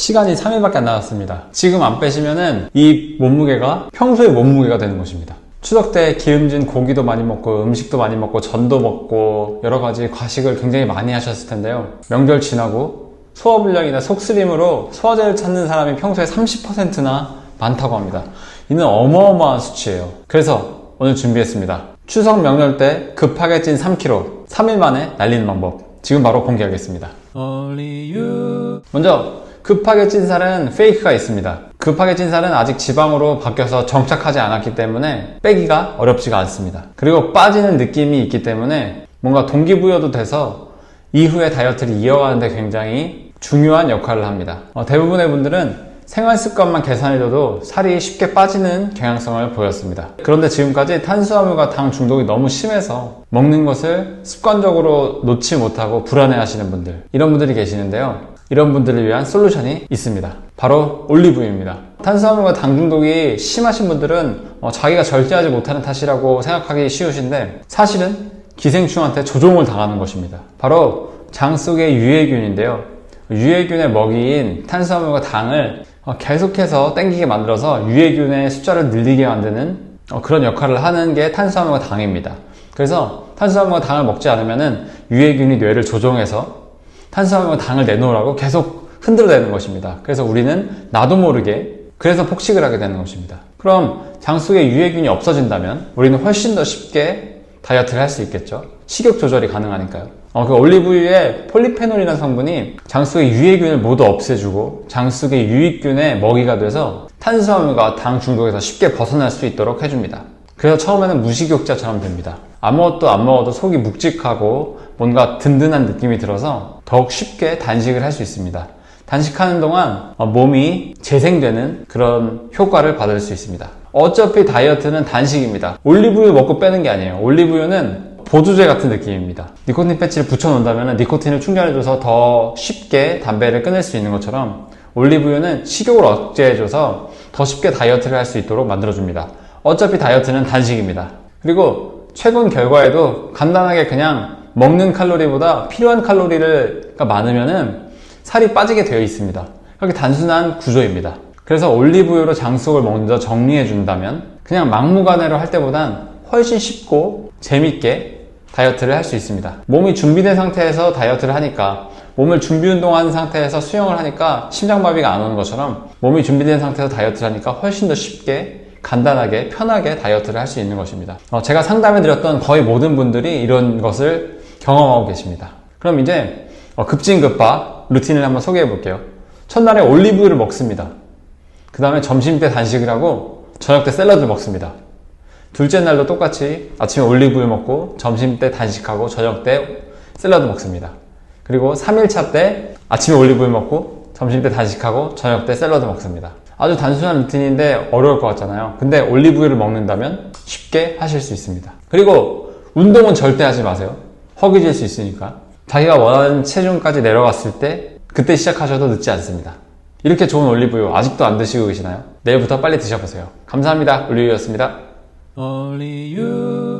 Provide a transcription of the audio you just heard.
시간이 3일밖에 안 남았습니다. 지금 안 빼시면은 이 몸무게가 평소의 몸무게가 되는 것입니다. 추석 때 기름진 고기도 많이 먹고 음식도 많이 먹고 전도 먹고 여러 가지 과식을 굉장히 많이 하셨을 텐데요. 명절 지나고 소화불량이나 속쓰림으로 소화제를 찾는 사람이 평소에 30%나 많다고 합니다. 이는 어마어마한 수치예요. 그래서 오늘 준비했습니다. 추석 명절 때 급하게 찐 3kg, 3일 만에 날리는 방법. 지금 바로 공개하겠습니다. 먼저 급하게 찐 살은 페이크가 있습니다. 급하게 찐 살은 아직 지방으로 바뀌어서 정착하지 않았기 때문에 빼기가 어렵지가 않습니다. 그리고 빠지는 느낌이 있기 때문에 뭔가 동기부여도 돼서 이후에 다이어트를 이어가는데 굉장히 중요한 역할을 합니다. 어, 대부분의 분들은 생활 습관만 개선해줘도 살이 쉽게 빠지는 경향성을 보였습니다. 그런데 지금까지 탄수화물과 당 중독이 너무 심해서 먹는 것을 습관적으로 놓지 못하고 불안해 하시는 분들, 이런 분들이 계시는데요. 이런 분들을 위한 솔루션이 있습니다. 바로 올리브유입니다. 탄수화물과 당 중독이 심하신 분들은 어, 자기가 절제하지 못하는 탓이라고 생각하기 쉬우신데 사실은 기생충한테 조종을 당하는 것입니다. 바로 장 속의 유해균인데요. 유해균의 먹이인 탄수화물과 당을 어, 계속해서 땡기게 만들어서 유해균의 숫자를 늘리게 만드는 어, 그런 역할을 하는 게 탄수화물과 당입니다. 그래서 탄수화물과 당을 먹지 않으면 유해균이 뇌를 조종해서 탄수화물과 당을 내놓으라고 계속 흔들어대는 것입니다. 그래서 우리는 나도 모르게 그래서 폭식을 하게 되는 것입니다. 그럼 장 속에 유해균이 없어진다면 우리는 훨씬 더 쉽게 다이어트를 할 수 있겠죠. 식욕 조절이 가능하니까요. 어, 그 올리브유에 폴리페놀이라는 성분이 장 속의 유해균을 모두 없애주고 장 속의 유익균의 먹이가 돼서 탄수화물과 당 중독에서 쉽게 벗어날 수 있도록 해줍니다. 그래서 처음에는 무식욕자처럼 됩니다. 아무것도 안 먹어도 속이 묵직하고 뭔가 든든한 느낌이 들어서 더욱 쉽게 단식을 할 수 있습니다. 단식하는 동안 어, 몸이 재생되는 그런 효과를 받을 수 있습니다. 어차피 다이어트는 단식입니다. 올리브유 먹고 빼는 게 아니에요. 올리브유는 보조제 같은 느낌입니다. 니코틴 패치를 붙여놓는다면 니코틴을 충전해줘서 더 쉽게 담배를 끊을 수 있는 것처럼 올리브유는 식욕을 억제해줘서 더 쉽게 다이어트를 할 수 있도록 만들어줍니다. 어차피 다이어트는 단식입니다. 그리고 최근 결과에도 간단하게 그냥 먹는 칼로리보다 필요한 칼로리가 많으면은 살이 빠지게 되어 있습니다. 그렇게 단순한 구조입니다. 그래서 올리브유로 장속을 먼저 정리해 준다면 그냥 막무가내로 할 때보단 훨씬 쉽고 재밌게 다이어트를 할 수 있습니다. 몸이 준비된 상태에서 다이어트를 하니까 몸을 준비 운동한 상태에서 수영을 하니까 심장마비가 안 오는 것처럼 몸이 준비된 상태에서 다이어트를 하니까 훨씬 더 쉽게 간단하게 편하게 다이어트를 할 수 있는 것입니다. 어, 제가 상담해 드렸던 거의 모든 분들이 이런 것을 경험하고 계십니다. 그럼 이제 어, 급진급파 루틴을 한번 소개해 볼게요. 첫날에 올리브유를 먹습니다. 그 다음에 점심 때 단식을 하고 저녁 때 샐러드를 먹습니다. 둘째 날도 똑같이 아침에 올리브유 먹고 점심 때 단식하고 저녁 때 샐러드 먹습니다. 그리고 3일차 때 아침에 올리브유 먹고 점심 때 단식하고 저녁 때 샐러드 먹습니다. 아주 단순한 루틴인데 어려울 것 같잖아요. 근데 올리브유를 먹는다면 쉽게 하실 수 있습니다. 그리고 운동은 절대 하지 마세요. 허기질 수 있으니까. 자기가 원하는 체중까지 내려갔을 때 그때 시작하셔도 늦지 않습니다. 이렇게 좋은 올리브유 아직도 안 드시고 계시나요? 내일부터 빨리 드셔보세요. 감사합니다. 올리브유였습니다. You.